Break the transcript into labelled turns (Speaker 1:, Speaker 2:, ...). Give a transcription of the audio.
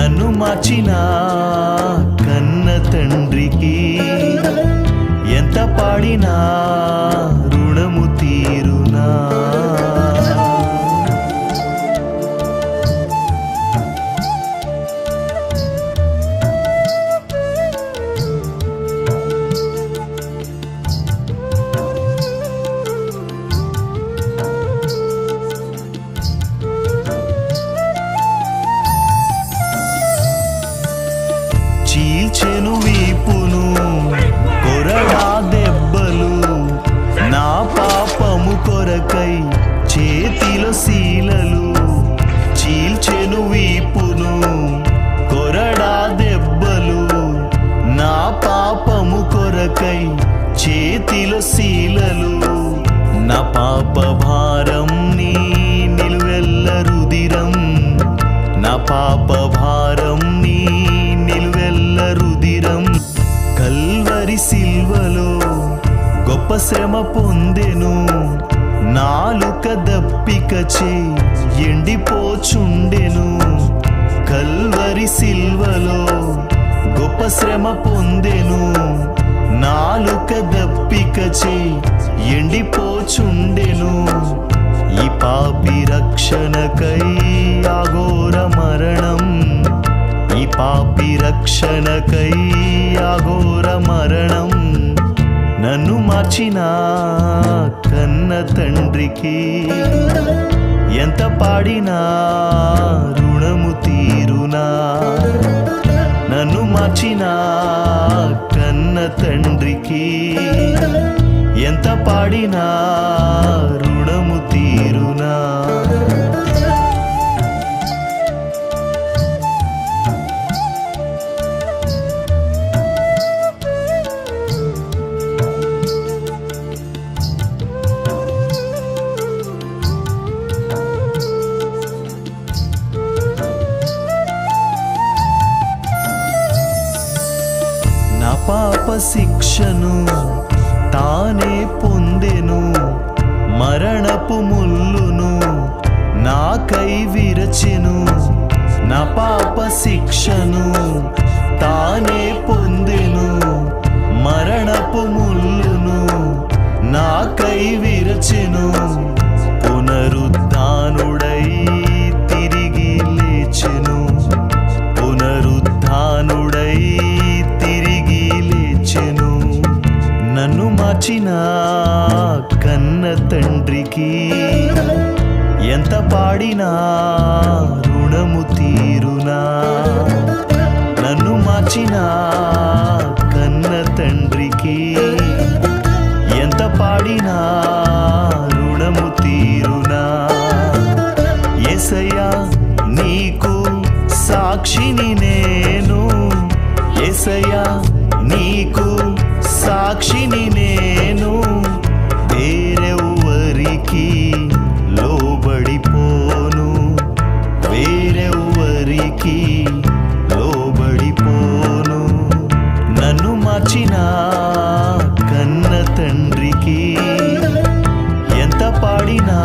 Speaker 1: నన్ను మార్చిన కన్న తండ్రికి ఎంత పాడినా పాపభారం పాప భారం నీ నిలువెల్ల రుదిరం కల్వరి సిల్వలో గొప్ప శ్రమ పొందెను. నాలుక దప్పికచే ఎండిపోచుండెను. కల్వరి సిల్వలో గొప్ప శ్రమ పొందెను. నాలుక దప్పికచే ఎండిపోచుండెను. ఈ పాపి రక్షణకై ఆఘోర మరణం ఈ పాపి రక్షణకై ఆఘోర మరణం నన్ను మార్చిన కన్న తండ్రికి ఎంత పాడినా రుణము తీరునా నన్ను మార్చిన కన్న తండ్రికి ఎంత పాడినా పాప శిక్షను తానే పొందెను మరణపు ముల్లును నాకై విరచెను. నా పాప శిక్షను మార్చిన కన్న తండ్రికి ఎంత పాడినా రుణము తీరునా? నన్ను మార్చిన కన్న తండ్రికి ఎంత పాడినా రుణము తీరునా? ఎసయ్యా నీకు సాక్షిని నేను. ఎసయ్యా నీకు ఇచ్చిన కన్న తండ్రికి ఎంత పాడినా